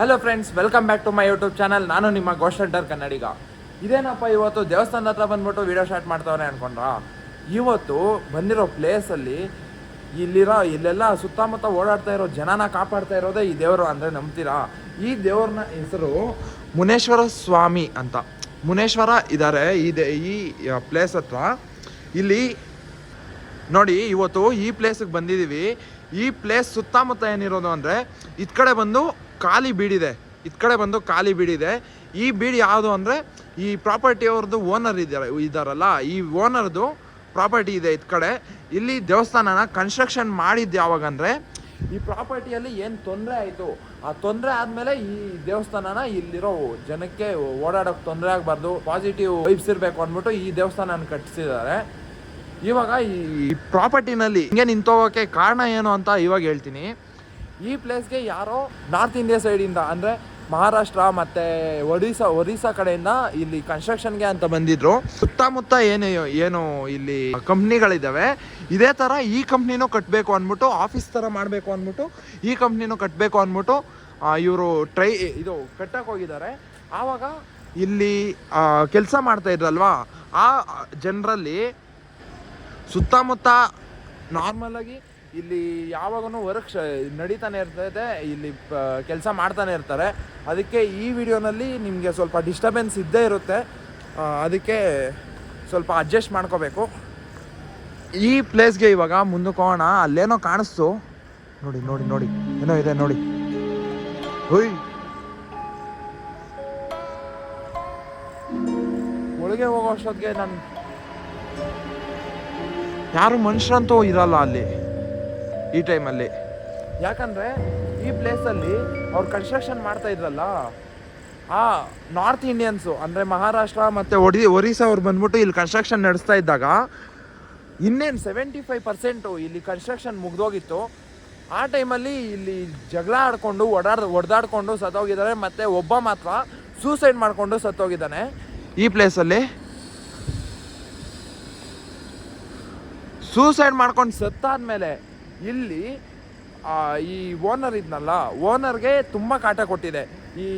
Hello friends welcome back to my YouTube channel ನಾನು ನಿಮ್ಮ ghost ಕನ್ನಡಿಗ. ಇದೇನಪ್ಪ, ಇವತ್ತು ದೇವಸ್ಥಾನದ ಹತ್ರ ಬಂದ್ಬಿಟ್ಟು ವೀಡಿಯೋ ಸ್ಟಾರ್ಟ್ ಮಾಡ್ತಾವ್ರೆ ಅನ್ಕೊಂಡ್ರ? ಇವತ್ತು ಬಂದಿರೋ ಪ್ಲೇಸಲ್ಲಿ ಇಲ್ಲಿರೋ, ಇಲ್ಲೆಲ್ಲ ಸುತ್ತಮುತ್ತ ಓಡಾಡ್ತಾ ಇರೋ ಜನನ ಕಾಪಾಡ್ತಾ ಇರೋದೇ ಈ ದೇವರು ಅಂದರೆ ನಂಬ್ತೀರಾ? ಈ ದೇವ್ರನ್ನ ಹೆಸರು ಮುನೇಶ್ವರ ಸ್ವಾಮಿ ಅಂತ. ಮುನೇಶ್ವರ ಇದ್ದಾರೆ ಈ ದೇ, ಈ ಪ್ಲೇಸ್ ಹತ್ರ. ಇಲ್ಲಿ ನೋಡಿ, ಇವತ್ತು ಈ ಪ್ಲೇಸಿಗೆ ಬಂದಿದ್ದೀವಿ ಈ ಪ್ಲೇಸ್ ಸುತ್ತಮುತ್ತ ಏನಿರೋದು ಅಂದರೆ ಇತ್ಕಡೆ ಬಂದು ಖಾಲಿ ಬೀಡಿದೆ. ಇದ್ ಕಡೆ ಬಂದು ಖಾಲಿ ಬೀಡಿದೆ. ಈ ಬೀಡಿ ಯಾವುದು ಅಂದರೆ, ಈ ಪ್ರಾಪರ್ಟಿ ಅವ್ರದ್ದು ಓನರ್ ಇದ್ದಾರೆ, ಇದ್ದಾರಲ್ಲ, ಈ ಓನರ್ದು ಪ್ರಾಪರ್ಟಿ ಇದೆ ಇದ್ ಕಡೆ. ಇಲ್ಲಿ ದೇವಸ್ಥಾನನ ಕನ್ಸ್ಟ್ರಕ್ಷನ್ ಮಾಡಿದ್ದು ಯಾವಾಗ ಅಂದರೆ, ಈ ಪ್ರಾಪರ್ಟಿಯಲ್ಲಿ ಏನು ತೊಂದರೆ ಆಯಿತು? ಆ ತೊಂದರೆ ಆದಮೇಲೆ ಈ ದೇವಸ್ಥಾನನ ಇಲ್ಲಿರೋ ಜನಕ್ಕೆ ಓಡಾಡೋಕ್ಕೆ ತೊಂದರೆ ಆಗಬಾರ್ದು ಪಾಸಿಟಿವ್ ವೈಬ್ಸ್ ಇರಬೇಕು ಅಂದ್ಬಿಟ್ಟು ಈ ದೇವಸ್ಥಾನನ ಕಟ್ಟಿಸಿದ್ದಾರೆ. ಇವಾಗ ಈ ಪ್ರಾಪರ್ಟಿನಲ್ಲಿ ಹಿಂಗೆ ನಿಂತೋಗೋಕ್ಕೆ ಕಾರಣ ಏನು ಅಂತ ಇವಾಗ ಹೇಳ್ತೀನಿ. ಈ ಪ್ಲೇಸ್ಗೆ ಯಾರೋ ನಾರ್ತ್ ಇಂಡಿಯಾ ಸೈಡಿಂದ ಅಂದರೆ ಮಹಾರಾಷ್ಟ್ರ ಮತ್ತು ಒಡಿಶಾ, ಒರಿಸ್ಸಾ ಕಡೆಯಿಂದ ಇಲ್ಲಿ ಕನ್ಸ್ಟ್ರಕ್ಷನ್ಗೆ ಅಂತ ಬಂದಿದ್ರು. ಸುತ್ತಮುತ್ತ ಏನು ಏನು ಇಲ್ಲಿ ಕಂಪ್ನಿಗಳಿದ್ದಾವೆ ಇದೇ ಥರ ಈ ಕಂಪ್ನಿನೂ ಕಟ್ಟಬೇಕು ಅಂದ್ಬಿಟ್ಟು ಆಫೀಸ್ ಥರ ಮಾಡಬೇಕು ಅಂದ್ಬಿಟ್ಟು, ಈ ಕಂಪ್ನಿನೂ ಕಟ್ಟಬೇಕು ಅಂದ್ಬಿಟ್ಟು ಇವರು ಟ್ರೈ, ಇದು ಕಟ್ಟಕ್ಕೆ ಹೋಗಿದ್ದಾರೆ. ಆವಾಗ ಇಲ್ಲಿ ಕೆಲಸ ಮಾಡ್ತಾ ಇದ್ರಲ್ವಾ? ಆ ಜನರಲ್ಲಿ ಸುತ್ತಮುತ್ತ ನಾರ್ಮಲ್ ಆಗಿ ಇಲ್ಲಿ ಯಾವಾಗೂ ವರ್ಕ್ ನಡೀತಾನೆ ಇರ್ತದೆ, ಇಲ್ಲಿ ಕೆಲಸ ಮಾಡ್ತಾನೆ ಇರ್ತಾರೆ. ಅದಕ್ಕೆ ಈ ವಿಡಿಯೋನಲ್ಲಿ ನಿಮಗೆ ಸ್ವಲ್ಪ ಡಿಸ್ಟರ್ಬೆನ್ಸ್ ಇದ್ದೇ ಇರುತ್ತೆ. ಅದಕ್ಕೆ ಸ್ವಲ್ಪ ಅಡ್ಜಸ್ಟ್ ಮಾಡ್ಕೋಬೇಕು. ಈ ಪ್ಲೇಸ್ಗೆ ಇವಾಗ ಮುಂದಕ್ಕೆ ಹೋಗೋಣ. ಅಲ್ಲೇನೋ ಕಾಣಿಸ್ತು. ನೋಡಿ ನೋಡಿ ನೋಡಿ. ಏನೋ ಇದೆ, ನೋಡಿ. ಹುಯ್! ಒಳಗೆ ಹೋಗೋ ಅಷ್ಟೊತ್ತಿಗೆ ನಾನು ಯಾರು ಮನುಷ್ಯರಂತೂ ಇರಲ್ಲ ಅಲ್ಲಿ. ಈ ಟೈಮಲ್ಲಿ. ಯಾಕಂದರೆ ಈ ಪ್ಲೇಸಲ್ಲಿ ಅವ್ರು ಕನ್ಸ್ಟ್ರಕ್ಷನ್ ಮಾಡ್ತಾ ಇದ್ರಲ್ಲ ಆ ನಾರ್ತ್ ಇಂಡಿಯನ್ಸು ಅಂದರೆ ಮಹಾರಾಷ್ಟ್ರ ಮತ್ತು ಒಡಿ ಒರಿಸ್ಸಾ ಅವ್ರು ಬಂದ್ಬಿಟ್ಟು ಇಲ್ಲಿ ಕನ್ಸ್ಟ್ರಕ್ಷನ್ ನಡೆಸ್ತಾ ಇದ್ದಾಗ ಇನ್ನೇನು ಸೆವೆಂಟಿ ಫೈವ್ ಪರ್ಸೆಂಟು ಇಲ್ಲಿ ಕನ್ಸ್ಟ್ರಕ್ಷನ್ ಮುಗ್ದೋಗಿತ್ತು. ಆ ಟೈಮಲ್ಲಿ ಇಲ್ಲಿ ಜಗಳ ಆಡ್ಕೊಂಡು ಓಡಾಡ್ ಹೊಡೆದಾಡ್ಕೊಂಡು ಸತ್ತೋಗಿದ್ದಾರೆ ಮತ್ತು ಒಬ್ಬ ಮಾತ್ರ ಸೂಸೈಡ್ ಮಾಡಿಕೊಂಡು ಸತ್ತೋಗಿದ್ದಾನೆ. ಈ ಪ್ಲೇಸಲ್ಲಿ ಸೂಸೈಡ್ ಮಾಡ್ಕೊಂಡು ಸತ್ತಾದ್ಮೇಲೆ ಇಲ್ಲಿ ಈ ಓನರ್ ಇದ್ನಲ್ಲ ಓನರ್ಗೆ ತುಂಬ ಕಾಟ ಕೊಟ್ಟಿದೆ. ಈ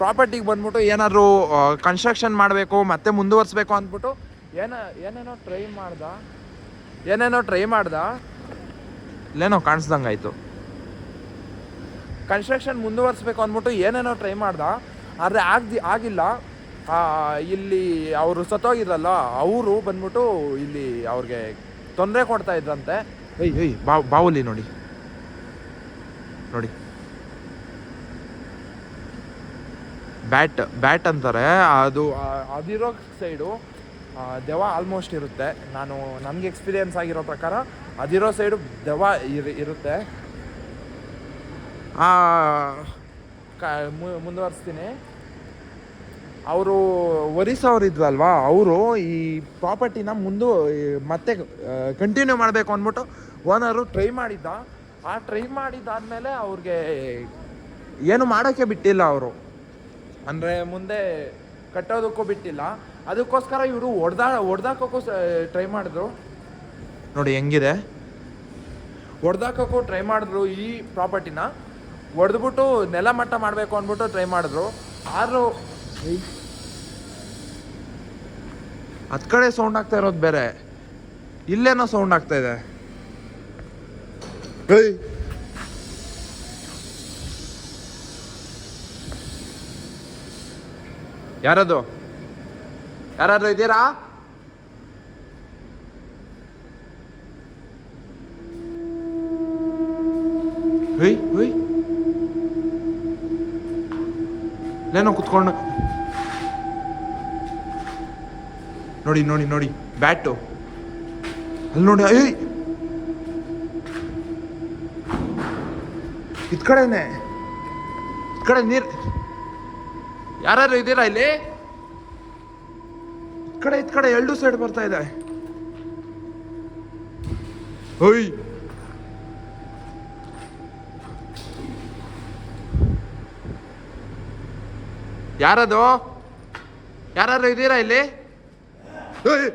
ಪ್ರಾಪರ್ಟಿಗೆ ಬಂದ್ಬಿಟ್ಟು ಏನಾದರೂ ಕನ್ಸ್ಟ್ರಕ್ಷನ್ ಮಾಡಬೇಕು ಮತ್ತೆ ಮುಂದುವರ್ಸ್ಬೇಕು ಅಂದ್ಬಿಟ್ಟು ಏನ ಏನೇನೋ ಟ್ರೈ ಮಾಡ್ದ? ಏನೇನೋ ಟ್ರೈ ಮಾಡ್ದ? ಇಲ್ಲೇನೋ ಕಾಣಿಸ್ದಂಗಾಯ್ತು ಕನ್ಸ್ಟ್ರಕ್ಷನ್ ಮುಂದುವರ್ಸ್ಬೇಕು ಅಂದ್ಬಿಟ್ಟು ಏನೇನೋ ಟ್ರೈ ಮಾಡ್ದ? ಆದರೆ ಆಗ್ದಿ ಆಗಿಲ್ಲ. ಇಲ್ಲಿ ಅವರು ಸತ್ತೋಗಿದ್ರಲ್ಲ ಅವರು ಬಂದ್ಬಿಟ್ಟು ಇಲ್ಲಿ ಅವ್ರಿಗೆ ತೊಂದರೆ ಕೊಡ್ತಾ ಇದ್ರಂತೆ. ಏಯ್ ಏಯ್ ಬಾವು ಬಾವುಲಿ ನೋಡಿ. ನೋಡಿ. ಬ್ಯಾಟ್ ಬ್ಯಾಟ್ ಅಂತಾರೆ. ಅದು ಅದಿರೋ ಸೈಡು ದೆವ ಆಲ್ಮೋಸ್ಟ್ ಇರುತ್ತೆ. ನಾನು, ನನಗೆ ಎಕ್ಸ್ಪೀರಿಯನ್ಸ್ ಆಗಿರೋ ಪ್ರಕಾರ ಅದಿರೋ ಸೈಡು ದೆವ ಇರ್, ಇರುತ್ತೆ. ಮುಂದುವರಿಸ್ತೀನಿ. ಅವರು ಒರಿಸ್ಸಾ ಅವ್ರು ಇದ್ವಲ್ವಾ ಅವರು ಈ ಪ್ರಾಪರ್ಟಿನ ಮುಂದೆ ಮತ್ತೆ ಕಂಟಿನ್ಯೂ ಮಾಡಬೇಕು ಅಂದ್ಬಿಟ್ಟು ಓನರು ಟ್ರೈ ಮಾಡಿದ್ದ. ಆ ಟ್ರೈ ಮಾಡಿದ್ದಾದ್ಮೇಲೆ ಅವ್ರಿಗೆ ಏನು ಮಾಡೋಕ್ಕೆ ಬಿಟ್ಟಿಲ್ಲ ಅವರು. ಅಂದರೆ ಮುಂದೆ ಕಟ್ಟೋದಕ್ಕೂ ಬಿಟ್ಟಿಲ್ಲ. ಅದಕ್ಕೋಸ್ಕರ ಇವರು ಹೊಡೆದಾ, ಹೊಡೆದಾಕೋಕ್ಕೂ ಟ್ರೈ ಮಾಡಿದ್ರು. ನೋಡಿ ಹೆಂಗಿದೆ? ಹೊಡೆದಾಕೋಕ್ಕೂ ಟ್ರೈ ಮಾಡಿದ್ರು ಈ ಪ್ರಾಪರ್ಟಿನ. ಹೊಡೆದ್ಬಿಟ್ಟು ನೆಲ ಮಟ್ಟ ಮಾಡಬೇಕು ಅಂದ್ಬಿಟ್ಟು ಟ್ರೈ ಮಾಡಿದ್ರು. ಆದರೂ ಹತ್ ಕಡೆ ಸೌಂಡ್ ಆಗ್ತಾ ಇರೋದು ಬೇರೆ. ಇಲ್ಲೇನೋ ಸೌಂಡ್ ಆಗ್ತಾ ಇದೆ! ಯಾರದು? ಯಾರಾದ್ರೂ ಇದ್ದೀರಾ? ಹೇಯ್ ಹೇಯ್ ಏನೋ ಕುತ್ಕೊಂಡು ನೋಡಿ ನೋಡಿ ನೋಡಿ. ಬ್ಯಾಟು. ಅಲ್ಲಿ ನೋಡಿ, ಏಯ್! ಇದ್ ಕಡೆನೆ. ಇದ್ ಕಡೆ ನೀರ್. ಯಾರು ಇದ್ದೀರಾ ಇಲ್ಲಿ? ಇದ್ ಕಡೆ ಇದ್ ಕಡೆ ಎರಡು ಸೈಡ್ ಬರ್ತಾ ಇದೆ. ಓಯ್! ಯಾರದು? ಯಾರು ಇದ್ದೀರಾ ಇಲ್ಲಿ? Hey!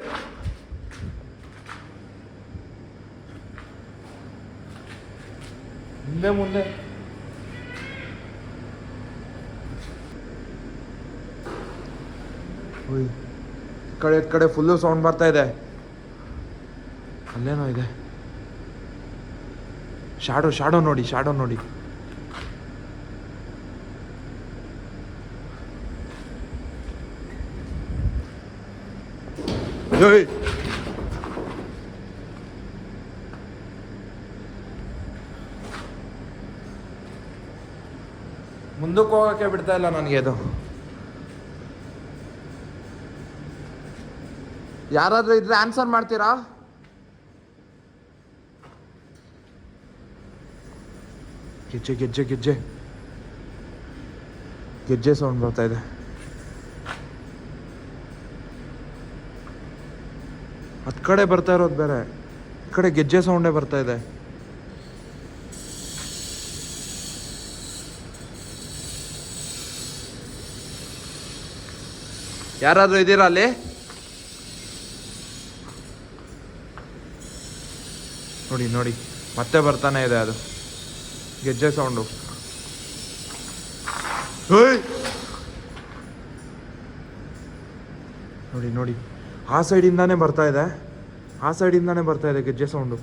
മുന്നേ മുന്നേ ಓಯ್ ಕಡೆ ಕಡೆ ಫುಲ್ಲು ಸೌಂಡ್ ಬರ್ತಾ ಇದೆ ಅಲ್ಲೇನೋ ಇದೆ ಶಾಡೋ ಶಾಡೋ ನೋಡಿ ಶಾಡೋ ನೋಡಿ ಏಯ್ ಮುಂದಕ್ಕೆ ಹೋಗಕ್ಕೆ ಬಿಡ್ತಾ ಇಲ್ಲ ನನಗೆ ಅದು ಯಾರಾದ್ರೂ ಇದ್ರೆ ಆನ್ಸರ್ ಮಾಡ್ತೀರಾ ಗೆಜ್ಜೆ ಗೆಜ್ಜೆ ಗೆಜ್ಜೆ ಗೆಜ್ಜೆ ಸೌಂಡ್ ಬರ್ತಾ ಇದೆ ಹತ್ ಕಡೆ ಬರ್ತಾ ಇರೋದು ಬೇರೆ. ಈ ಕಡೆ ಗೆಜ್ಜೆ ಸೌಂಡೇ ಬರ್ತಾ ಇದೆ. ಯಾರಾದರೂ ಇದ್ದೀರಾ ಅಲ್ಲಿ? ನೋಡಿ ನೋಡಿ. ಮತ್ತೆ ಬರ್ತಾನೆ ಇದೆ ಅದು. ಗೆಜ್ಜೆ ಸೌಂಡು! ನೋಡಿ ನೋಡಿ. ಆ ಸೈಡಿಂದಾನೇ ಬರ್ತಾ ಇದೆ. ಆ ಸೈಡಿಂದಾನೇ ಬರ್ತಾ ಇದೆ ಗೆಜ್ಜೆ ಸೌಂಡು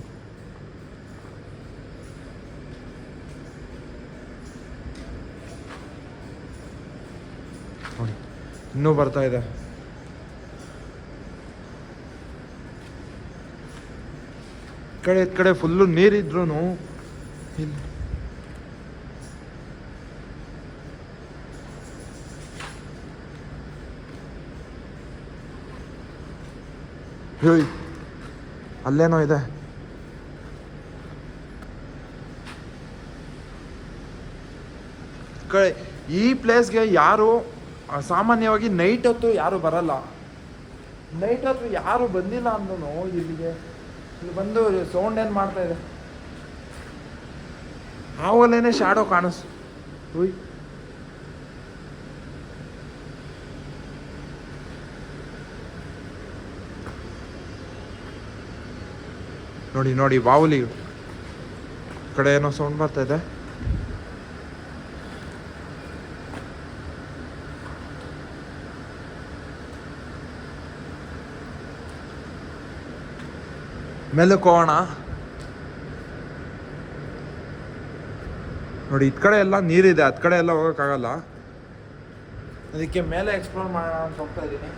ನೋಡಿ, ಇನ್ನೂ ಬರ್ತಾ ಇದೆ. ಕಡೆ ಕಡೆ ಫುಲ್ಲು ನೀರಿದ್ರು ಇಲ್ಲಿ ಹೇಯ್, ಅಲ್ಲೇನೋ ಇದೆ. ಈ ಪ್ಲೇಸ್ಗೆ ಯಾರು ಸಾಮಾನ್ಯವಾಗಿ ನೈಟ್ ಹೊತ್ತು ಯಾರು ಬರಲ್ಲ. ನೈಟ್ ಹೊತ್ತು ಯಾರು ಬಂದಿಲ್ಲ ಅಂದನು ಇಲ್ಲಿಗೆ, ಇಲ್ಲಿ ಬಂದು ಸೌಂಡ್ ಏನು ಮಾಡ್ತಾ ಇದೆ? ಆವಲೇನೆ ಶಾಡೋ ಕಾಣಿಸ್ ಉಯ್ ನೋಡಿ ನೋಡಿ, ಬಾವುಲಿ ಕಡೆ ಏನೋ ಸೌಂಡ್ ಬರ್ತಾ ಇದೆ. ಮೆಲುಕೋಣ ನೋಡಿ, ಇದ್ ಕಡೆ ಎಲ್ಲ ನೀರಿದೆ, ಅದ್ ಕಡೆ ಎಲ್ಲ ಹೋಗೋಕ್ಕಾಗಲ್ಲ. ಅದಕ್ಕೆ ಮೇಲೆ ಎಕ್ಸ್ಪ್ಲೋರ್ ಮಾಡೋಣ ಅಂತ ಹೋಗ್ತಾ ಇದ್ದೀನಿ.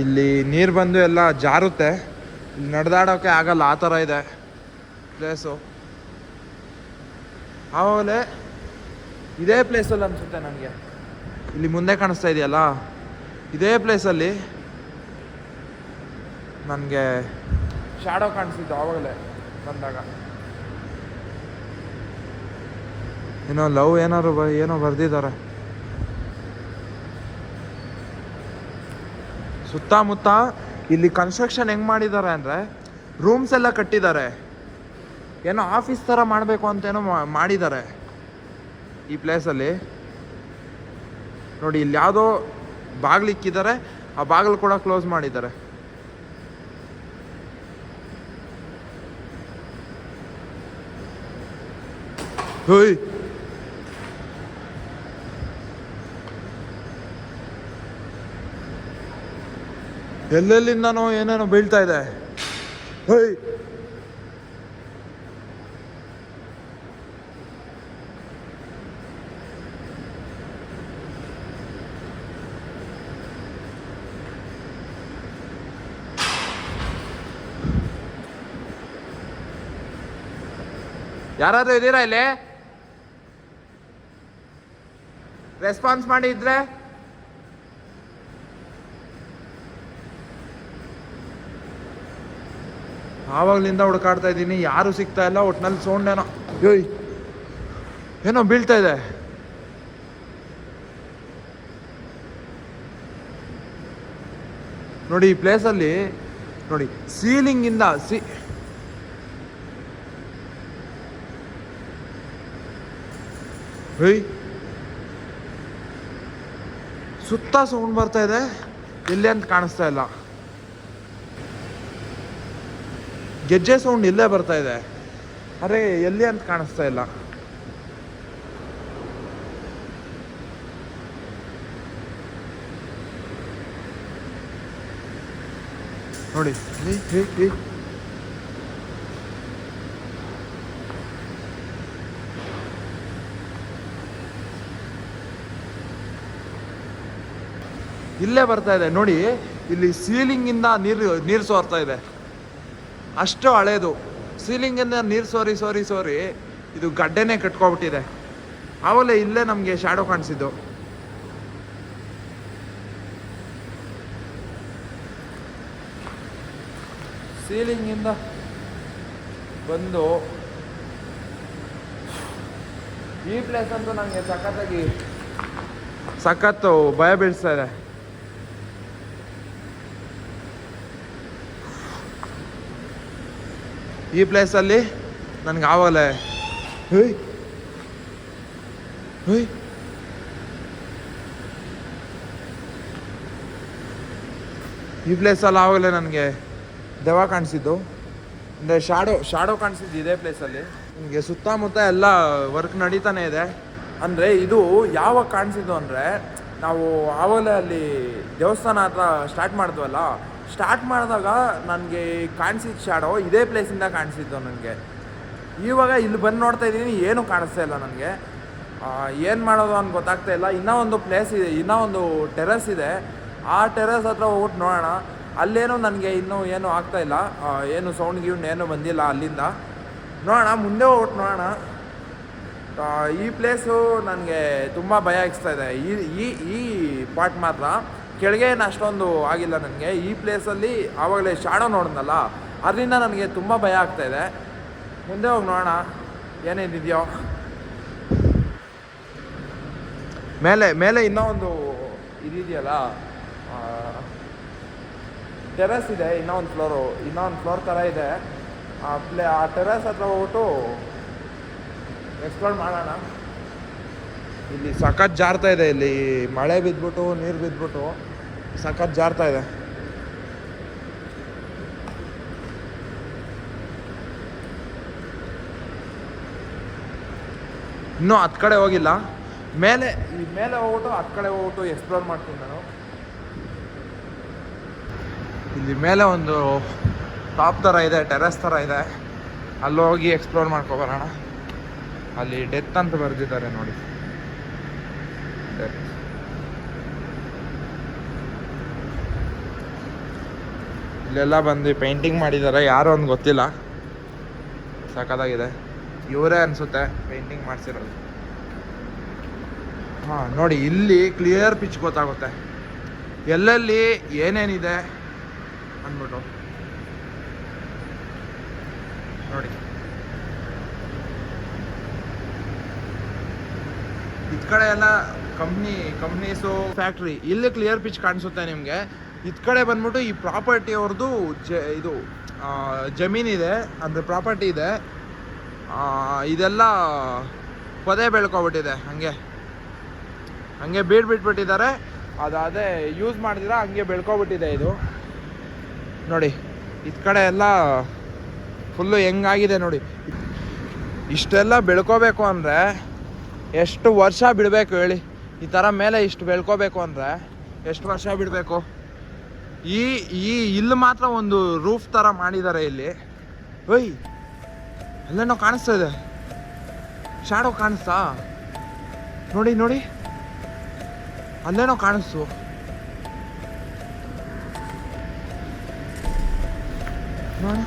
ಇಲ್ಲಿ ನೀರು ಬಂದು ಎಲ್ಲ ಜಾರುತ್ತೆ. ಇಲ್ಲಿ ನಡೆದಾಡೋಕೆ ಆಗಲ್ಲ, ಆ ಥರ ಇದೆ. ಪ್ಲೇಸು. ಆಮೇಲೆ ಇದೇ ಪ್ಲೇಸಲ್ಲಿ ಅನಿಸುತ್ತೆ ನನಗೆ. ಇಲ್ಲಿ ಮುಂದೆ ಕಾಣಿಸ್ತಾ ಇದೆಯಲ್ಲ? ಇದೇ ಪ್ಲೇಸಲ್ಲಿ ನನಗೆ ಶಾಡೋ ಕಾಣಿಸ್ತಿತ್ತು ಆವಾಗಲೇ ಬಂದಾಗ. ಏನೋ ಲವ್ ಏನಾದ್ರು ಬ ಏನೋ ಬರ್ದಿದ್ದಾರೆ. ಸುತ್ತಮುತ್ತ ಇಲ್ಲಿ ಕನ್ಸ್ಟ್ರಕ್ಷನ್ ಹೆಂಗ್ ಮಾಡಿದ್ದಾರೆ ಅಂದರೆ ರೂಮ್ಸ್ ಎಲ್ಲ ಕಟ್ಟಿದ್ದಾರೆ. ಏನೋ ಆಫೀಸ್ ಥರ ಮಾಡಬೇಕು ಅಂತೇನೋ ಮಾಡಿದ್ದಾರೆ ಈ ಪ್ಲೇಸಲ್ಲಿ ನೋಡಿ, ಇಲ್ಲಿ ಯಾವುದೋ ಬಾಗಿಲು ಇಕ್ಕಿದ್ದಾರೆ. ಆ ಬಾಗಿಲು ಕೂಡ ಕ್ಲೋಸ್ ಮಾಡಿದ್ದಾರೆ. ಹೋಯ್! ಎಲ್ಲೆಲ್ಲಿಂದನೋ ಏನೇನೋ ಬೀಳ್ತಾ ಇದೆ. ಹೇಯ್ ಯಾರಾದರೂ ಇದ್ದೀರಾ ಇಲ್ಲಿ? ರೆಸ್ಪಾನ್ಸ್ ಮಾಡಿ ಇದ್ರೆ? ಆವಾಗ್ಲಿಂದ ಹುಡುಕಾಡ್ತಾ ಇದ್ದೀನಿ. ಯಾರು ಸಿಗ್ತಾ ಇಲ್ಲ, ಒಟ್ನಲ್ಲಿ ಸೌಂಡೇನೋ. ಯೋಯ್ ಏನೋ ಬೀಳ್ತಾ ಇದೆ. ನೋಡಿ, ಈ ಪ್ಲೇಸಲ್ಲಿ ನೋಡಿ ಸೀಲಿಂಗ್ ಇಂದ ಸಿ ಹೇಯ್ ಸುತ್ತ ಸೌಂಡ್ ಬರ್ತಾ ಇದೆ. ಎಲ್ಲಿ ಅಂತ ಕಾಣಿಸ್ತಾ ಇಲ್ಲ. ಗೆಜ್ಜೆ ಸೌಂಡ್ ಇಲ್ಲೇ ಬರ್ತಾ ಇದೆ. ಅರೆ, ಎಲ್ಲಿ ಅಂತ ಕಾಣಿಸ್ತಾ ಇಲ್ಲ. ನೋಡಿ. ಇಲ್ಲೇ ಬರ್ತಾ ಇದೆ. ನೋಡಿ, ಇಲ್ಲಿ ಸೀಲಿಂಗ್ ಇಂದ ನೀರು ನೀರು ಸೋರ್ತಾ ಇದೆ. ಅಷ್ಟು ಹಳೇದು. ಸೀಲಿಂಗಿಂದ ನೀರು ಸೋರಿ ಸೋರಿ ಸೋರಿ ಇದು ಗಡ್ಡೆನೇ ಕಟ್ಕೊಬಿಟ್ಟಿದೆ. ಆವಾಗಲೇ ಇಲ್ಲೇ ನಮಗೆ ಶ್ಯಾಡೋ ಕಾಣಿಸಿದ್ದು. ಸೀಲಿಂಗಿಂದ ಬಂದು ಈ ಪ್ಲೇಸ್ ಅಂತೂ ನನಗೆ ಸಖತ್ತಾಗಿ ಸಖತ್ತು ಭಯ ಬೀಳಿಸ್ತಾ ಇದೆ. ಈ ಪ್ಲೇಸಲ್ಲಿ ನನಗೆ ಆವಾಗಲೇ ಹೇಯ್ ಹೇಯ್ ಈ ಪ್ಲೇಸಲ್ಲಿ ಆವಾಗಲೇ ನನಗೆ ದೆವ್ವ ಕಾಣಿಸಿದ್ದು. ಅಂದರೆ ಶಾಡೋ ಶಾಡೋ ಕಾಣಿಸಿದ್ದು ಇದೇ ಪ್ಲೇಸಲ್ಲಿ ನಿಮಗೆ ಸುತ್ತಮುತ್ತ ಎಲ್ಲ ವರ್ಕ್ ನಡೀತಾನೆ ಇದೆ. ಅಂದರೆ ಇದು ಯಾವಾಗ ಕಾಣಿಸಿದ್ದು ಅಂದರೆ, ನಾವು ಆವಾಗಲೇ ಅಲ್ಲಿ ದೇವಸ್ಥಾನ ಹತ್ರ ಸ್ಟಾರ್ಟ್ ಮಾಡಿದ್ವಲ್ಲ ಸ್ಟಾರ್ಟ್ ಮಾಡಿದಾಗ ನನಗೆ ಕಾಣಿಸಿದ ಶಾಡೋ ಇದೇ ಪ್ಲೇಸಿಂದ ಕಾಣಿಸಿದ್ದು ನನಗೆ. ಇವಾಗ ಇಲ್ಲಿ ಬಂದು ನೋಡ್ತಾ ಇದ್ದೀನಿ, ಏನೂ ಕಾಣಿಸ್ತಾ ಇಲ್ಲ ನನಗೆ. ಏನು ಮಾಡೋದು ಅಂತ ಗೊತ್ತಾಗ್ತಾ ಇಲ್ಲ. ಇನ್ನೂ ಒಂದು ಪ್ಲೇಸ್ ಇದೆ, ಇನ್ನೂ ಒಂದು ಟೆರೆಸ್ ಇದೆ. ಆ ಟೆರೆಸ್ ಹತ್ರ ಹೋಗ್ಬಿಟ್ಟು ನೋಡೋಣ. ಅಲ್ಲೇನು ನನಗೆ ಇನ್ನೂ ಏನು ಇಲ್ಲ. ಏನು ಸೌಂಡ್ ಗೀವ್ ಏನು ಬಂದಿಲ್ಲ ಅಲ್ಲಿಂದ. ನೋಡೋಣ, ಮುಂದೆ ಹೋಗ್ಬಿಟ್ಟು ನೋಡೋಣ. ಈ ಪ್ಲೇಸು ನನಗೆ ತುಂಬ ಭಯ ಇದೆ. ಈ ಈ ಈ ಪಾರ್ಟ್ ಮಾತ್ರ. ಕೆಳಗೆ ಅಷ್ಟೊಂದು ಆಗಿಲ್ಲ ನನಗೆ. ಈ ಪ್ಲೇಸಲ್ಲಿ ಆವಾಗಲೇ ಶಾಡೋ ನೋಡಿದ್ನಲ್ಲ, ಅದರಿಂದ ನನಗೆ ತುಂಬ ಭಯ ಆಗ್ತಾ ಇದೆ. ಮುಂದೆ ಹೋಗಿ ನೋಡೋಣ. ಏನೇನಿದೆಯೋ. ಮೇಲೆ ಮೇಲೆ ಇನ್ನೂ ಒಂದು ಇದಿದೆಯಲ್ಲ ಟೆರೆಸ್ ಇದೆ, ಇನ್ನೂ ಒಂದು ಫ್ಲೋರು ಇನ್ನೂ ಒಂದು ಫ್ಲೋರ್ ಥರ ಇದೆ. ಆ ಪ್ಲೇ, ಆ ಟೆರೆಸ್ ಹತ್ರ ಹೋಗ್ಬಿಟ್ಟು ಎಕ್ಸ್ಪ್ಲೋರ್ ಮಾಡೋಣ. ಇಲ್ಲಿ ಸಖತ್ ಜಾರ್ತಾ ಇದೆ, ಇಲ್ಲಿ ಮಳೆ ಬಿದ್ದುಬಿಟ್ಟು ನೀರು ಬಿದ್ಬಿಟ್ಟು. ಸಖತ್ ಜಾರ್ತಾ ಇದೆ. ಇನ್ನೂ ಹತ್ತು ಕಡೆ ಹೋಗಿಲ್ಲ. ಮೇಲೆ, ಈ ಮೇಲೆ ಹೋಗ್ಬಿಟ್ಟು ಹತ್ತು ಕಡೆ ಹೋಗ್ಬಿಟ್ಟು ಎಕ್ಸ್ಪ್ಲೋರ್ ಮಾಡ್ತೀನಿ ನಾನು. ಇಲ್ಲಿ ಮೇಲೆ ಒಂದು ಟಾಪ್ ಥರ ಇದೆ ಟೆರೆಸ್ ಥರ ಇದೆ. ಅಲ್ಲಿ ಹೋಗಿ ಎಕ್ಸ್ಪ್ಲೋರ್ ಮಾಡ್ಕೊಬರೋಣ ಅಲ್ಲಿ ಡೆತ್ ಅಂತ ಬರೆದಿದ್ದಾರೆ ನೋಡಿ ಡೆತ್ ಇಲ್ಲೆಲ್ಲ ಬಂದು ಪೇಂಟಿಂಗ್ ಮಾಡಿದ್ದಾರೆ ಯಾರು ಅಂತ ಗೊತ್ತಿಲ್ಲ. ಸಖತ್ತಾಗಿದೆ ಇವರೇ ಅನಿಸುತ್ತೆ ಪೇಂಟಿಂಗ್ ಮಾಡಿಸಿರೋದು. ಹಾಂ, ನೋಡಿ, ಇಲ್ಲಿ ಕ್ಲಿಯರ್ ಪಿಚ್ ಗೊತ್ತಾಗುತ್ತೆ. ಎಲ್ಲೆಲ್ಲಿ ಏನೇನಿದೆ ಅಂದ್ಬಿಟ್ಟು. ನೋಡಿ. ಇತ್ಕಡೆ ಎಲ್ಲ ಕಂಪ್ನಿ ಕಂಪ್ನೀಸು ಫ್ಯಾಕ್ಟ್ರಿ ಇಲ್ಲಿ ಕ್ಲಿಯರ್ ಪಿಚ್ ಕಾಣಿಸುತ್ತೆ ನಿಮಗೆ. ಇದ್ ಕಡೆ ಬಂದ್ಬಿಟ್ಟು ಈ ಪ್ರಾಪರ್ಟಿ ಅವ್ರದ್ದು ಜ, ಇದು ಜಮೀನಿದೆ ಅಂದರೆ ಪ್ರಾಪರ್ಟಿ ಇದೆ. ಇದೆಲ್ಲ ಪೊದೆ ಬೆಳ್ಕೊಬಿಟ್ಟಿದೆ, ಹಂಗೆ. ಹಂಗೆ ಬೀಡ್ ಬಿಟ್ಬಿಟ್ಟಿದ್ದಾರೆ ಅದಾದೇ ಅದೇ ಯೂಸ್ ಮಾಡಿದಿರ, ಹಂಗೆ ಬೆಳ್ಕೊಬಿಟ್ಟಿದೆ ಇದು. ನೋಡಿ, ಇದ್ ಕಡೆ ಎಲ್ಲ ಫುಲ್ಲು ಹೆಂಗಾಗಿದೆ ನೋಡಿ. ಇಷ್ಟೆಲ್ಲ ಬೆಳ್ಕೋಬೇಕು ಅಂದರೆ ಎಷ್ಟು ವರ್ಷ ಬಿಡಬೇಕು ಹೇಳಿ. ಈ ಥರ ಮೇಲೆ ಇಷ್ಟು ಬೆಳ್ಕೋಬೇಕು ಅಂದರೆ ಎಷ್ಟು ವರ್ಷ ಬಿಡಬೇಕು? ಈ ಈ ಇಲ್ಲಿ ಮಾತ್ರ ಒಂದು ರೂಫ್ ಥರ ಮಾಡಿದ್ದಾರೆ ಇಲ್ಲಿ. ಓಯ್, ಅಲ್ಲೇನೋ ಕಾಣಿಸ್ತಾ ಇದೆ. ಶಾಡೋ ಕಾಣಿಸ್ತಾ? ನೋಡಿ ನೋಡಿ. ಅಲ್ಲೇನೋ ಕಾಣಿಸ್ತು. ನೋಡಿ.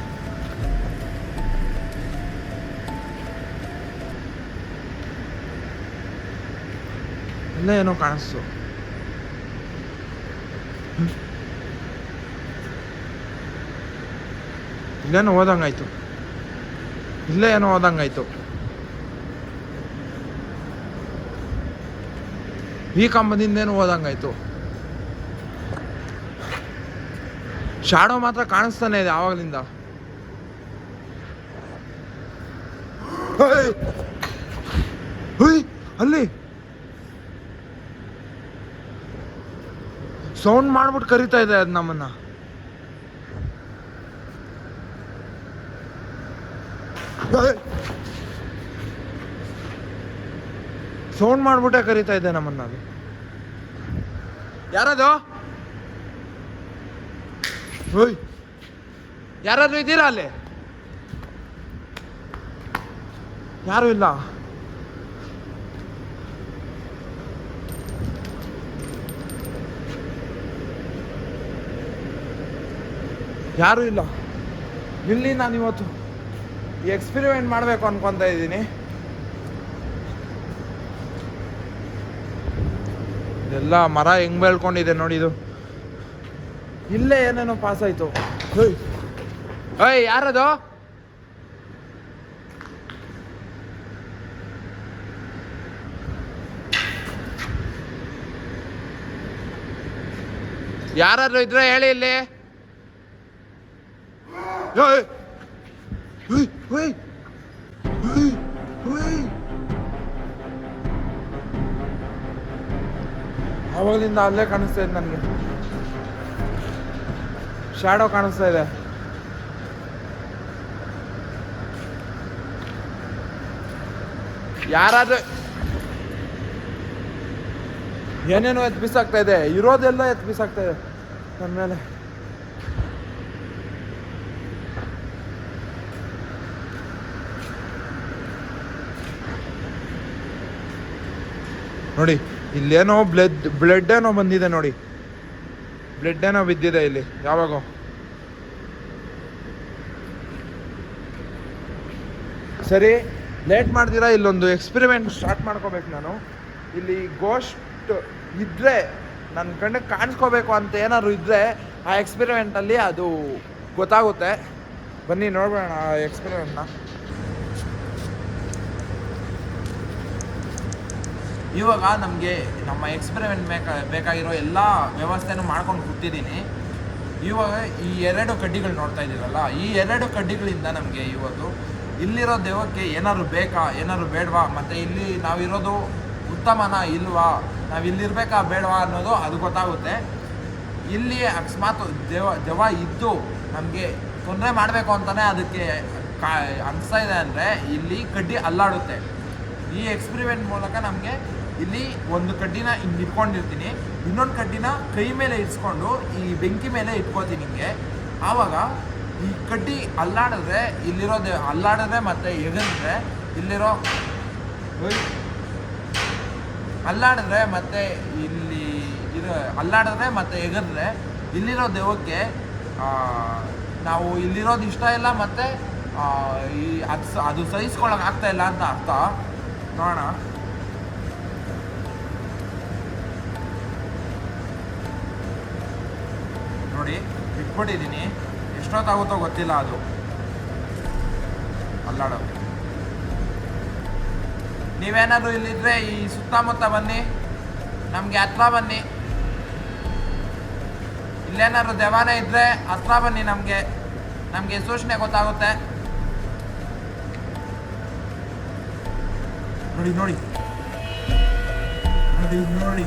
ಅಲ್ಲೇ ಏನೋ ಕಾಣಿಸ್ತು. ಇಲ್ಲೇನೋ ಹೋದಂಗಾಯ್ತು. ಇಲ್ಲೇ ಏನೋ ಹೋದಂಗಾಯ್ತು. ಈ ಕಂಬದಿಂದೇನು ಹೋದಂಗಾಯ್ತು. ಶಾಡೋ ಮಾತ್ರ ಕಾಣಿಸ್ತಾನೆ ಇದೆ ಆವಾಗಲಿಂದ! ಅಲ್ಲಿ! ಸೌಂಡ್ ಮಾಡ್ಬಿಟ್ಟು ಕರಿತಾ ಇದೆ ಅದು ನಮ್ಮನ್ನ. ಸೌಂಡ್ ಮಾಡ್ಬಿಟ್ಟೆ ಕರಿತಾ ಇದ್ದೆ ನಮ್ಮನ್ನ ಅದು ಯಾರದು? ಯಾರಾದ್ರೂ ಇದ್ದೀರಾ ಅಲ್ಲಿ? ಯಾರು ಇಲ್ಲ. ಯಾರು ಇಲ್ಲ. ಇಲ್ಲಿ ನಾನು ಇವತ್ತು? ಎಕ್ಸ್ಪೆರಿಮೆಂಟ್ ಮಾಡಬೇಕು ಅನ್ಕೊಂತ ಇದ್ದೀನಿ. ಎಲ್ಲ ಮರ ಹೆಂಗ್ ಬೆಳ್ಕೊಂಡಿದೆ ನೋಡಿ ಇದು. ಇಲ್ಲೇ ಏನೇನೋ ಪಾಸ್ ಆಯ್ತು. ಏಯ್. ಯಾರದು? ಯಾರಾದ್ರೂ ಇದ್ರೆ ಹೇಳಿ ಇಲ್ಲಿ. ಏಯ್! ಏಯ್! ಏಯ್! ಏಯ್! ಏಯ್! ಅಲ್ಲೇ ಕಾಣಿಸ್ತಾ ಇದೆ ನನಗೆ ಶ್ಯಾಡೋ ಕಾಣಿಸ್ತಾ ಇದೆ ಯಾರಾದ್ರೂ ಏನೇನೋ ಎತ್ ಬಿಸಾಗ್ತಾ ಇದೆ ಇರೋದೆಲ್ಲ ಎತ್ ಬಿಸಾಕ್ತಾ ಇದೆ ನನ್ನ ಮೇಲೆ ನೋಡಿ, ಇಲ್ಲೇನೋ ಬ್ಲಡ್ ಬ್ಲಡ್ ಏನೋ ಬಂದಿದೆ ನೋಡಿ. ಬ್ಲಡ್ ಏನೋ ಬಿದ್ದಿದೆ ಇಲ್ಲಿ, ಯಾವಾಗೋ. ಸರಿ ಲೇಟ್ ಮಾಡ್ತೀರಾ ಇಲ್ಲೊಂದು ಎಕ್ಸ್ಪೆರಿಮೆಂಟ್ ಸ್ಟಾರ್ಟ್ ಮಾಡ್ಕೋಬೇಕು ನಾನು. ಇಲ್ಲಿ ಗೋಸ್ಟ್ ಇದ್ರೆ ನನ್ನ ಕಣ್ಣಿಗೆ ಕಾಣಿಸ್ಕೋಬೇಕು ಅಂತ ಏನಾದ್ರು ಇದ್ರೆ, ಆ ಎಕ್ಸ್ಪೆರಿಮೆಂಟಲ್ಲಿ ಅದು ಗೊತ್ತಾಗುತ್ತೆ. ಬನ್ನಿ ನೋಡ್ಬೇಡ ಆ ಎಕ್ಸ್ಪೆರಿಮೆಂಟ್ನ ಇವಾಗ ನಮಗೆ ನಮ್ಮ ಎಕ್ಸ್ಪೆರಿಮೆಂಟ್ ಬೇಕಾ, ಬೇಕಾಗಿರೋ ಎಲ್ಲ ವ್ಯವಸ್ಥೆನೂ ಮಾಡ್ಕೊಂಡು ಕೂತಿದ್ದೀನಿ. ಇವಾಗ ಈ ಎರಡು ಕಡ್ಡಿಗಳು ನೋಡ್ತಾ ಇದ್ದೀರಲ್ಲ, ಈ ಎರಡು ಕಡ್ಡಿಗಳಿಂದ ನಮಗೆ ಇವತ್ತು ಇಲ್ಲಿರೋ ದೇವಕ್ಕೆ ಏನಾದ್ರು ಬೇಕಾ, ಏನಾದ್ರು ಬೇಡವಾ? ಮತ್ತು ಇಲ್ಲಿ ನಾವಿರೋದು ಉತ್ತಮನಾ ಇಲ್ವಾ? ನಾವು ಇಲ್ಲಿರ್ಬೇಕಾ ಬೇಡವಾ ಅನ್ನೋದು ಅದು ಗೊತ್ತಾಗುತ್ತೆ. ಇಲ್ಲಿ ಅಕಸ್ಮಾತ್ ದೇವ ದೆವ್ವ ಇದ್ದು ನಮಗೆ ತೊಂದರೆ ಮಾಡಬೇಕು ಅಂತಲೇ ಅದಕ್ಕೆ ಕಾ, ಅನಿಸ್ತಾ ಇದೆ ಅಂದರೆ ಇಲ್ಲಿ ಕಡ್ಡಿ ಅಲ್ಲಾಡುತ್ತೆ. ಈ ಎಕ್ಸ್ಪೆರಿಮೆಂಟ್ ಮೂಲಕ ನಮಗೆ ಇಲ್ಲಿ ಒಂದು ಕಡ್ಡಿನ ಹಿಂಗೆ ಇಟ್ಕೊಂಡಿರ್ತೀನಿ. ಇನ್ನೊಂದು ಕಡ್ಡಿನ ಕೈ ಮೇಲೆ ಇರಿಸ್ಕೊಂಡು ಈ ಬೆಂಕಿ ಮೇಲೆ ಇಟ್ಕೋತೀನಿ ಹಿಂಗೆ ಆವಾಗ ಈ ಕಡ್ಡಿ ಅಲ್ಲಾಡಿದ್ರೆ ಇಲ್ಲಿರೋದು, ಅಲ್ಲಾಡಿದ್ರೆ ಮತ್ತು ಎಗರಿದ್ರೆ ಇಲ್ಲಿರೋ. ಅಲ್ಲಾಡಿದ್ರೆ ಮತ್ತೆ ಇಲ್ಲಿ ಇರೋ ಅಲ್ಲಾಡಿದ್ರೆ ಮತ್ತೆ ಎಗರಿದ್ರೆ ಇಲ್ಲಿರೋ ದೇವಕ್ಕೆ ನಾವು ಇಲ್ಲಿರೋದು ಇಷ್ಟ ಇಲ್ಲ ಮತ್ತೆ ಈ ಅದು ಅದು ಸಹಿಸ್ಕೊಳಕ್ಕೆ ಆಗ್ತಾ ಇಲ್ಲ ಅಂತ ಅರ್ಥ. ನೋಡೋಣ. ನೋಡಿ ಇಟ್ಬಿಟ್ಟಿದ್ದೀನಿ ಎಷ್ಟೊತ್ತಾಗುತ್ತೋ ಗೊತ್ತಿಲ್ಲ ಅದು. ಅಲ್ಲಾಡೋದು ನೀವೇನಾದರೂ ಇಲ್ಲಿದ್ರೆ ಈ ಸುತ್ತಮುತ್ತ ಬನ್ನಿ. ನಮಗೆ ಹತ್ರ ಬನ್ನಿ. ಇಲ್ಲೇನಾದ್ರು ದೇವಾಲಯ ಇದ್ರೆ ಹತ್ರ ಬನ್ನಿ ನಮಗೆ. ನಮಗೆ ಸೂಚನೆ ಗೊತ್ತಾಗುತ್ತೆ. ನೋಡಿ ನೋಡಿ. ನೋಡಿ ನೋಡಿ.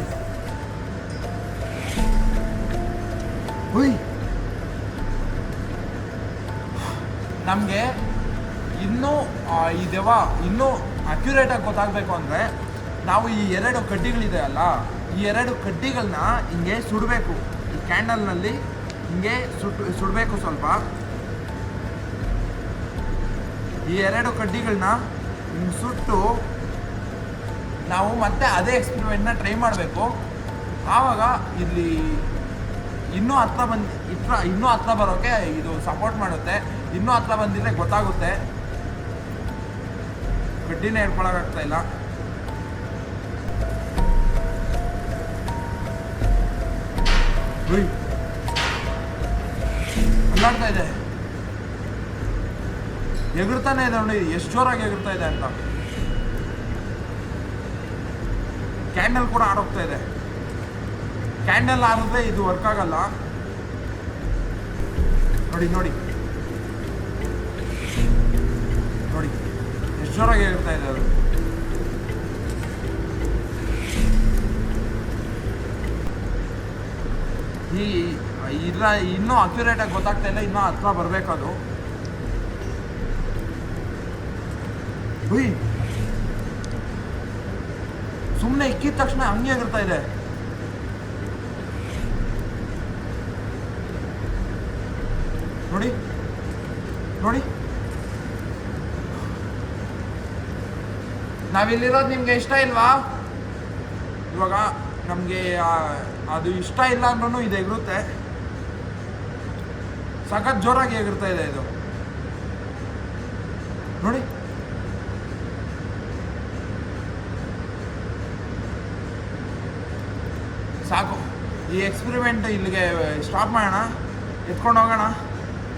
ನಮಗೆ ಇನ್ನೂ ದೆವ್ವ ಇನ್ನೂ ಅಕ್ಯುರೇಟಾಗಿ ಗೊತ್ತಾಗಬೇಕು ಅಂದರೆ, ನಾವು ಈ ಎರಡು ಕಡ್ಡಿಗಳಿದೆ ಅಲ್ಲ, ಈ ಎರಡು ಕಡ್ಡಿಗಳನ್ನ ಹಿಂಗೆ ಸುಡಬೇಕು. ಈ ಕ್ಯಾಂಡಲ್ನಲ್ಲಿ ಹಿಂಗೆ ಸುಟ್, ಸುಡಬೇಕು ಸ್ವಲ್ಪ. ಈ ಎರಡು ಕಡ್ಡಿಗಳನ್ನ ಸುಟ್ಟು ನಾವು ಮತ್ತೆ ಅದೇ ಎಕ್ಸ್ಪೆರಿಮೆಂಟ್ನ ಟ್ರೈ ಮಾಡಬೇಕು. ಆವಾಗ ಇಲ್ಲಿ ಇನ್ನೂ ಹತ್ರ ಬಂದು ಇತ್ರ, ಇನ್ನೂ ಹತ್ರ ಬರೋಕ್ಕೆ ಇದು ಸಪೋರ್ಟ್ ಮಾಡುತ್ತೆ. ಇನ್ನೂ ಹತ್ರ ಬಂದಿದ್ರೆ ಗೊತ್ತಾಗುತ್ತೆ. ಬಡ್ಡಿನೇ ಹಿಡ್ಕೊಳಕ್ಕಾಗ್ತಾ ಇಲ್ಲ. ಅಲ್ಲಾಡ್ತಾ ಇದೆ. ಎಗರ್ತಾನೆ ಇದೆ ನೋಡಿ, ಎಷ್ಟು ಜೋರಾಗಿ ಎಗರ್ತಾ ಇದೆ ಅಂತ. ಕ್ಯಾಂಡಲ್ ಕೂಡ ಆಡೋಗ್ತಾ ಇದೆ. ಕ್ಯಾಂಡಲ್ ಆಡಿದ್ರೆ ಇದು ವರ್ಕ್ ಆಗಲ್ಲ. ನೋಡಿ ನೋಡಿ. ನೋಡಿ, ಎಷ್ಟು ಜೋರಾಗಿ ಹೇಳ್ತಾ ಇದೆ ಅದು. ಈ, ಇಲ್ಲ, ಇನ್ನೂ ಅಕ್ಯುರೇಟಾಗಿ ಗೊತ್ತಾಗ್ತಾ ಇಲ್ಲ, ಇನ್ನೂ ಹತ್ರ ಬರಬೇಕು ಅದು. ಸುಮ್ಮನೆ ಇಕ್ಕಿದ ತಕ್ಷಣ ಹಂಗೆ ಆಗಿರ್ತಾ ಇದೆ. ನೋಡಿ. ನೋಡಿ. ನಾವಿಲ್ಲಿರೋದು ನಿಮ್ಗೆ ಇಷ್ಟ ಇಲ್ವಾ? ಇವಾಗ ನಮಗೆ ಅದು ಇಷ್ಟ ಇಲ್ಲ ಅಂದ್ರೂ ಇದು ಎಗರುತ್ತೆ ಸಖತ್ ಜೋರಾಗಿ ಹೇಗಿರ್ತಾ ಇದೆ ಇದು. ನೋಡಿ. ಸಾಕು. ಈ ಎಕ್ಸ್ಪಿರಿಮೆಂಟ್ ಇಲ್ಲಿಗೆ ಸ್ಟಾಪ್ ಮಾಡೋಣ. ಎತ್ಕೊಂಡು ಹೋಗೋಣ.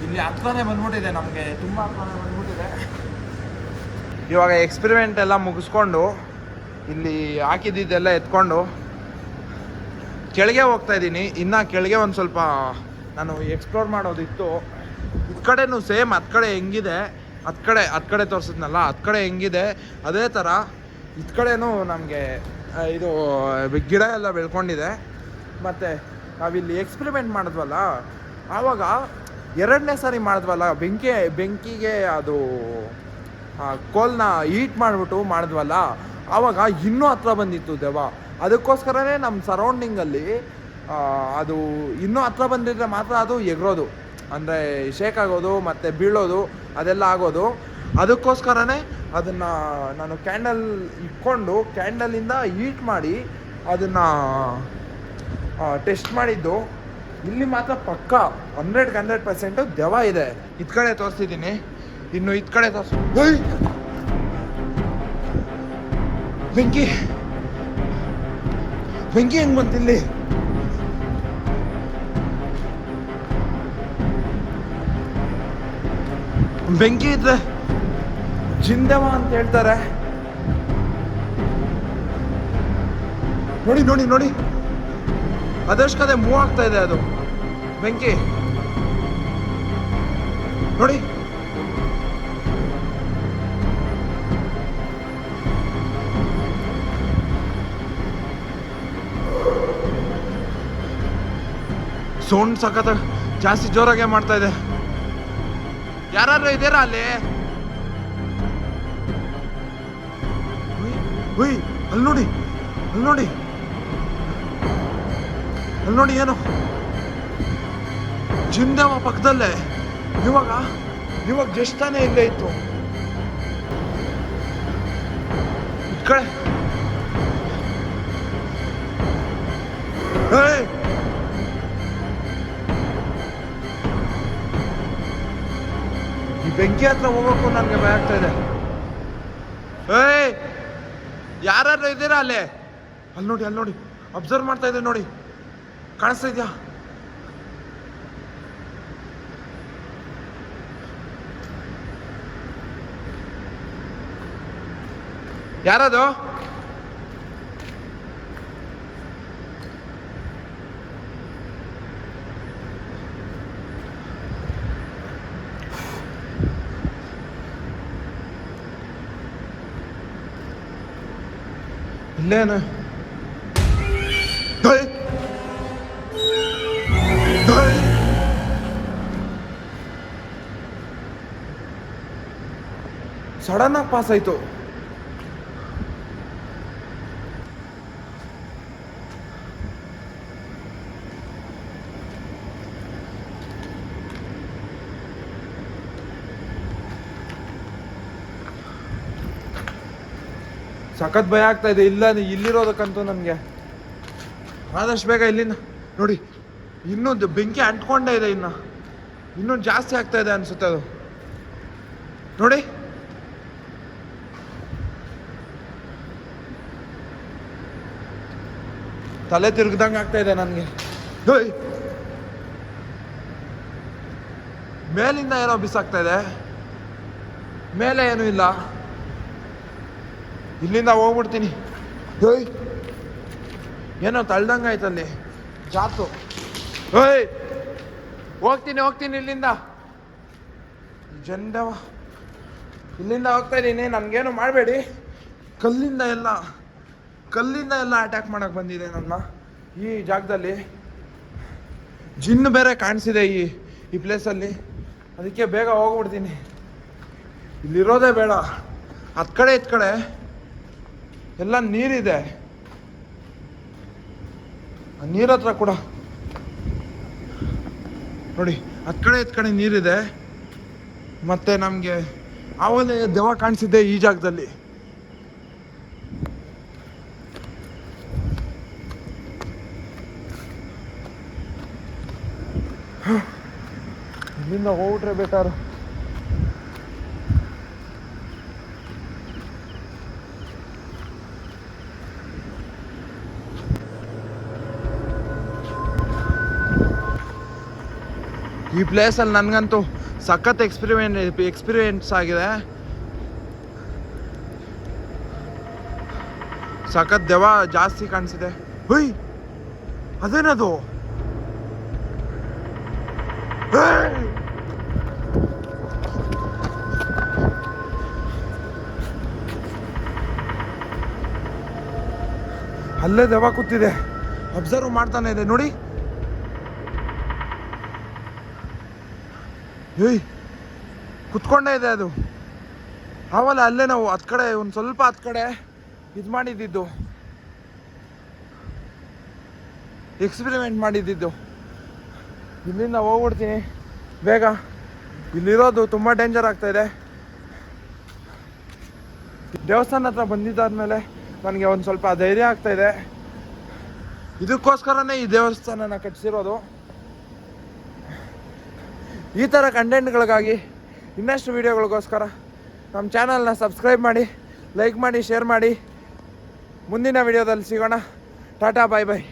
ಇಲ್ಲಿ ಹತ್ರನೇ ಬಂದ್ಬಿಟ್ಟಿದೆ ನಮಗೆ, ತುಂಬ ಹತ್ರನೇ ಬಂದ್ಬಿಟ್ಟಿದೆ. ಇವಾಗ ಎಕ್ಸ್ಪೆರಿಮೆಂಟ್ ಎಲ್ಲ ಮುಗಿಸ್ಕೊಂಡು ಇಲ್ಲಿ ಹಾಕಿದ್ದಿದ್ದೆಲ್ಲ ಎತ್ಕೊಂಡು ಕೆಳಗೆ ಹೋಗ್ತಾ ಇದ್ದೀನಿ. ಇನ್ನು ಕೆಳಗೆ ಒಂದು ಸ್ವಲ್ಪ ನಾನು ಎಕ್ಸ್ಪ್ಲೋರ್ ಮಾಡೋದಿತ್ತು. ಇದು ಕಡೆನೂ ಸೇಮ್ ಹತ್ತು ಕಡೆ ಹೆಂಗಿದೆ? ಹತ್ತು ಕಡೆ ಹತ್ತು ಕಡೆ ತೋರಿಸಿದ್ನಲ್ಲ ಹತ್ತು ಕಡೆ ಹೆಂಗಿದೆ? ಅದೇ ಥರ ಇದು ಕಡೆನೂ ನಮಗೆ ಇದು, ಗಿಡ ಎಲ್ಲ ಬೆಳ್ಕೊಂಡಿದೆ. ಮತ್ತು ನಾವಿಲ್ಲಿ ಎಕ್ಸ್ಪೆರಿಮೆಂಟ್ ಮಾಡಿದ್ವಲ್ಲ, ಆವಾಗ ಎರಡನೇ ಸಾರಿ ಮಾಡಿದ್ವಲ್ಲ, ಬೆಂಕಿ, ಬೆಂಕಿಗೆ ಅದು ಕೋಲ್ನ ಹೀಟ್ ಮಾಡಿಬಿಟ್ಟು ಮಾಡಿದ್ವಲ್ಲ ಆವಾಗ ಇನ್ನೂ ಹತ್ರ ಬಂದಿತ್ತು ದೆವ್ವ. ಅದಕ್ಕೋಸ್ಕರನೇ ನಮ್ಮ ಸರೌಂಡಿಂಗಲ್ಲಿ ಅದು ಇನ್ನೂ ಹತ್ರ ಬಂದಿದ್ರೆ ಮಾತ್ರ ಅದು ಎಗರೋದು. ಅಂದರೆ ಶೇಕ್ ಆಗೋದು, ಮತ್ತು ಬೀಳೋದು, ಅದೆಲ್ಲ ಆಗೋದು. ಅದಕ್ಕೋಸ್ಕರನೇ ಅದನ್ನು ನಾನು ಕ್ಯಾಂಡಲ್ ಇಟ್ಕೊಂಡು ಕ್ಯಾಂಡಲಿಂದ ಹೀಟ್ ಮಾಡಿ ಅದನ್ನು ಟೆಸ್ಟ್ ಮಾಡಿದ್ದು. ಇಲ್ಲಿ ಮಾತ್ರ ಪಕ್ಕ ಹಂಡ್ರೆಡ್ ಹಂಡ್ರೆಡ್ ಪರ್ಸೆಂಟು ದೆವ ಇದೆ. ಇದ್ ಕಡೆ ತೋರಿಸ್ತಿದ್ದೀನಿ. ಇನ್ನು ಇದ್ ಕಡೆ ತೋರಿಸ್! ಬೆಂಕಿ ಬೆಂಕಿ ಹೆಂಗ್ ಬಂತಿಲ್ಲಿ ಬೆಂಕಿ ಇದ್ರೆ ಜಿಂದವ ಅಂತ ಹೇಳ್ತಾರೆ. ನೋಡಿ ನೋಡಿ ನೋಡಿ. ಅದಷ್ಟು ಕದೆ ಮೂವ್ ಆಗ್ತಾ ಇದೆ ಅದು. ಬೆಂಕಿ. ನೋಡಿ. ಸೌಂಡ್ ಸಖತ್ ಜಾಸ್ತಿ ಜೋರಾಗೆ ಮಾಡ್ತಾ ಇದೆ. ಯಾರು ಇದ್ದೀರಾ ಅಲ್ಲಿ? ಹುಯ್, ಅಲ್ಲಿ ನೋಡಿ ಅಲ್ಲಿ ನೋಡಿ. ಅಲ್ಲಿ ನೋಡಿ ಏನು? ಜಿಂದಾವ ಪಕ್ಕದಲ್ಲೇ. ಇವಾಗ ಇವಾಗ ಜಸ್ಟ್ ತಾನೇ ಇಲ್ಲೇ ಇತ್ತು. ಏಯ್! ಈ ಬೆಂಕಿ ಹತ್ರ ಹೋಗೋಕ್ಕೂ ನನಗೆ ಭಯ ಆಗ್ತಾ ಇದೆ. ಏಯ್! ಯಾರಾದ್ರೂ ಇದ್ದೀರಾ ಅಲ್ಲೇ? ಅಲ್ಲಿ ನೋಡಿ ಅಲ್ಲಿ ನೋಡಿ. ಅಬ್ಸರ್ವ್ ಮಾಡ್ತಾ ಇದ್ದೆ ನೋಡಿ. ಕಾಣಿಸ್ತಾ ಇದೆಯಾ? ಯಾರದು? ಇಲ್ಲೇನು? ಸಡನ್ ಆಗಿ ಪಾಸ್ ಆಯ್ತು. ಸಖತ್ ಭಯ ಆಗ್ತಾ ಇದೆ. ಇಲ್ಲ ಇಲ್ಲಿರೋದಕ್ಕಂತೂ ನನಗೆ ಆದಷ್ಟು ಬೇಗ ಇಲ್ಲಿಂದ ನೋಡಿ, ಇನ್ನೊಂದು ಬೆಂಕಿ ಅಂಟ್ಕೊಂಡೇ ಇದೆ ಇನ್ನು. ಇನ್ನೂ ಜಾಸ್ತಿ ಆಗ್ತಾ ಇದೆ ಅನ್ಸುತ್ತೆ ಅದು. ನೋಡಿ. ತಲೆ ತಿರುಗ್ದಂಗೆ ಆಗ್ತಾ ಇದೆ ನನಗೆ. ಮೇಲಿಂದ ಏನೋ ಬಿಸಾಕ್ತಾ ಇದೆ. ಮೇಲೆ ಏನೂ ಇಲ್ಲ. ಇಲ್ಲಿಂದ ಹೋಗ್ಬಿಡ್ತೀನಿ. ಏಯ್! ಏನೋ ತಳ್ದಂಗೆ ಆಯ್ತಲ್ಲಿ ಜಾತು. ಏಯ್! ಹೋಗ್ತೀನಿ ಹೋಗ್ತೀನಿ ಇಲ್ಲಿಂದ. ಜಂಡವ ಇಲ್ಲಿಂದ ಹೋಗ್ತಾ ಇದ್ದೀನಿ ನನಗೇನು ಮಾಡಬೇಡಿ. ಕಲ್ಲಿಂದ ಎಲ್ಲ. ಕಲ್ಲಿಂದ ಎಲ್ಲ ಅಟ್ಯಾಕ್ ಮಾಡೋಕೆ ಬಂದಿದೆ ನನ್ನ ಈ ಜಾಗದಲ್ಲಿ. ಜಿನ್ ಬೇರೆ ಕಾಣಿಸಿದೆ ಈ ಈ ಪ್ಲೇಸಲ್ಲಿ ಅದಕ್ಕೆ ಬೇಗ ಹೋಗ್ಬಿಡ್ತೀನಿ. ಇಲ್ಲಿರೋದೇ ಬೇಡ. ಹತ್ತು ಕಡೆ ಇತ್ ಕಡೆ ಎಲ್ಲ ನೀರಿದೆ. ನೀರ್ ಹತ್ರ ಕೂಡ. ನೋಡಿ ಹತ್ತು ಕಡೆ ಇತ್ ಕಡೆ ನೀರಿದೆ. ಮತ್ತೆ ನಮಗೆ ಆವಲೇ ದೆವ್ವ ಕಾಣಿಸಿದ್ದೆ ಈ ಜಾಗದಲ್ಲಿ. ಇಲ್ಲಿಂದ ಹೋಗ್ಬಿಟ್ರೆ ಈ ಪ್ಲೇಸಲ್ಲಿ ನನಗಂತೂ ಸಖತ್ ಎಕ್ಸ್ಪಿರಿಮೆಂಟ್ ಎಕ್ಸ್ಪೀರಿಯೆನ್ಸ್ ಆಗಿದೆ. ಸಖತ್ ದೆವ ಜಾಸ್ತಿ ಕಾಣಿಸಿದೆ. ಹುಯ್! ಅದೇನದು ಏಯ್! ಅಲ್ಲೇ ದೆವ್ವ ಕೂತಿದೆ. ಅಬ್ಸರ್ವ್ ಮಾಡ್ತಾನೆ ಇದೆ, ನೋಡಿ. ಏಯ್, ಕುತ್ಕೊಂಡೇ ಇದೆ ಅದು. ಆವಲ್ಲ, ಅಲ್ಲೇ ನಾವು ಹತ್ ಕಡೆ, ಒಂದು ಸ್ವಲ್ಪ ಹತ್ ಕಡೆ ಇದು ಮಾಡಿದ್ದಿದ್ದು. ಎಕ್ಸ್ಪಿರಿಮೆಂಟ್ ಮಾಡಿದ್ದಿದ್ದು. ಇಲ್ಲಿಂದ ಹೋಗ್ಬಿಡ್ತೀನಿ. ಬೇಗ. ಇಲ್ಲಿರೋದು ತುಂಬ ಡೇಂಜರ್ ಆಗ್ತಾ ಇದೆ. ದೇವಸ್ಥಾನ ಹತ್ರ ಬಂದಿದ್ದಾದ್ಮೇಲೆ ನನಗೆ ಒಂದು ಸ್ವಲ್ಪ ಧೈರ್ಯ ಆಗ್ತಾ ಇದೆ. ಇದಕ್ಕೋಸ್ಕರನೇ ಈ ದೇವಸ್ಥಾನನ ಕಟ್ಟಿಸಿರೋದು. ಈ ಥರ ಕಂಟೆಂಟ್ಗಳಿಗಾಗಿ ಇನ್ನಷ್ಟು ವೀಡಿಯೋಗಳಿಗೋಸ್ಕರ ನಮ್ಮ ಚಾನಲ್ನ ಸಬ್ಸ್ಕ್ರೈಬ್ ಮಾಡಿ ಲೈಕ್ ಮಾಡಿ ಶೇರ್ ಮಾಡಿ. ಮುಂದಿನ ವಿಡಿಯೋದಲ್ಲಿ ಸಿಗೋಣ. ಟಾಟಾ ಬಾಯ್ ಬಾಯ್